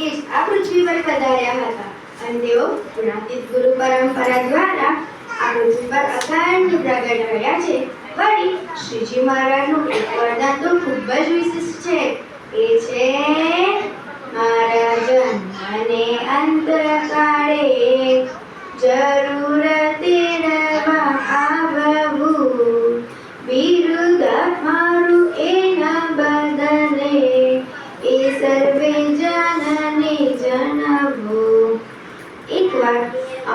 એ જ આ પૃથ્વી પર પધાર્યા હતા. અને તેઓ ગુણાતીત ગુરુ પરંપરા દ્વારા આ પૃથ્વી પર અખંડ પ્રગટ રહ્યા છે. વળી શ્રીજી મહારાજનું એક વરદાન તો ખૂબ જ વિશિષ્ટ છે. એ છે મારા જન્મને અંતકાળે જરૂર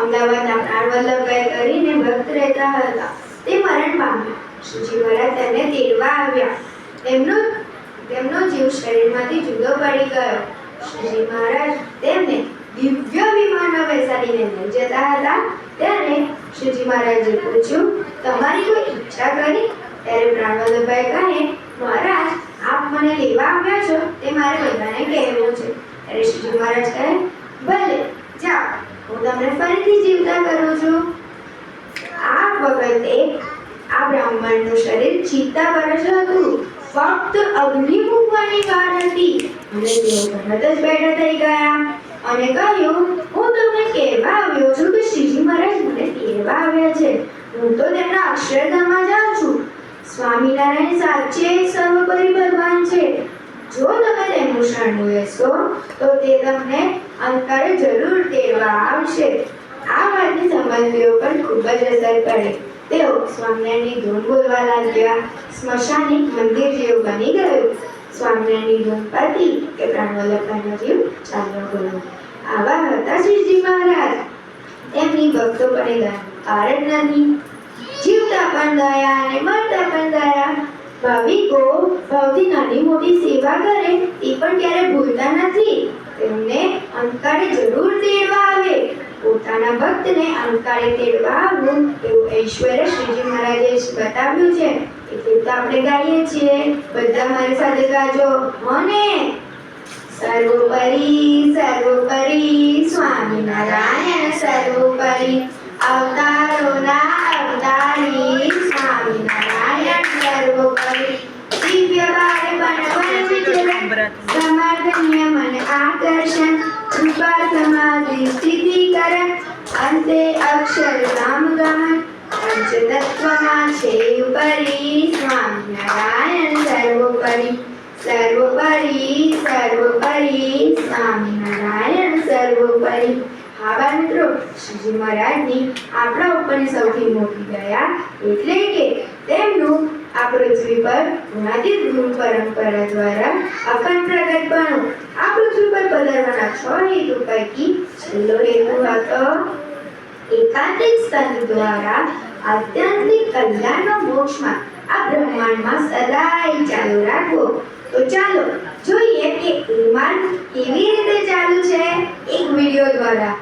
અમદાવાદના પ્રાણ વલ્લભભાઈ કરીને ભક્ત રહેતા હતા. તે મરણ પામ્યા. શ્રીજી મહારાજ તેમને તેડવા આવ્યા. તેમનો તેમનો જીવ શરીરમાંથી જુદો પડી ગયો. શ્રીજી મહારાજ તેમને દિવ્ય વિમાનમાં બેસાડીને લઈ જતા હતા. ત્યારે શ્રીજી મહારાજે પૂછ્યું, તમારી કોઈ ઈચ્છા કરી? ત્યારે પ્રાણવલ્લભભાઈ કહે, મહારાજ, આપ મને લેવા આવ્યા છો તે મારે બધાને કહેવું છે. ત્યારે શ્રીજી મહારાજ કહે, ભલે ફરીથી જીવતા કરું છું? આ વખતે આ બ્રાહ્મણનું શરીર ચિત્તા જ હતું ફક્ત અગ્નિ મૂકવાની વાર હતી. અને તેઓ તરત જ બેઠા થઈ ગયા. અને કહ્યું, હું તમને કહેવા આવ્યો છું કે શ્રીજી મહારાજ મને કહેવા આવ્યા છે. હું તો તેમના અક્ષરધામમાં જાઉં છું. સ્વામિનારાયણ સાચે સર્વોપરી ભગવાન છે. જો તમે તેમનું શરણ લેશો, તો તે તમને અંતરે જરૂર તેડવા આવશે. વાતની પણ ખૂબ જ અસર પડે. તેઓ સ્વામિનારાયણની ધૂન બોલવા લાગ્યા સ્મશાનિક મંદિર જેવું બની ગયું. સ્વામિનારાયણની ધૂન પતી કે પ્રાણવલ્લભાઈનો જીવ ચાલ્યો ગયો. આવા હતા શ્રીજી મહારાજ. તેમની ભક્તો પણ ગયા કારણ નથી. જીવતા પણ દયા અને મરતા પણ દયા. ભાવિકો ભાવથી નાની મોટી સેવા કરે, એ પણ ક્યારે ભૂલતા નથી. તેમને અંતકાળે જરૂર તેડવા આવે. પોતાના ભક્તને અંકારે તેડવા આવવું એવું ઐશ્વર્ય શ્રીજી મહારાજે બતાવ્યું છે એટલે તો આપણે ગાઈએ છીએ. બધા મારી સાથે ગાજો. મને સર્વોપરી સર્વોપરી સ્વામિનારાયણ સર્વોપરી અવતારોના અવતારી સ્વામિનારાયણ સર્વોપરી. દિવ્ય બાળપણ વિચરણ સમર્થનીય મન આકર્ષણ. કૃપા સમાધિ સર્વોપરી સર્વોપરી સર્વોપરી સ્વામિનારાયણ સર્વોપરી. આવા મિત્રો મહારાજની આપણા ઉપરની સૌથી મોટી દયા એટલે કે તેમનું આ પૃથ્વી પર ગુણાતીત ગુરુ પરંપરા દ્વારા અખંડ પ્રગટપણું આ પૃથ્વી પર પધારવાના છ હેતુ પૈકી છેલ્લો હેતુ હતો એકાંતિક સ્તન દ્વારા આધ્યાત્મિક કલ્યાણનો મોક્ષમાં. આ બ્રહ્માંડમાં સદાય ચાલુ રાખવો તો ચાલો જોઈએ કે એ માર્ગ કેવી રીતે ચાલુ છે? એક વીડિયો દ્વારા.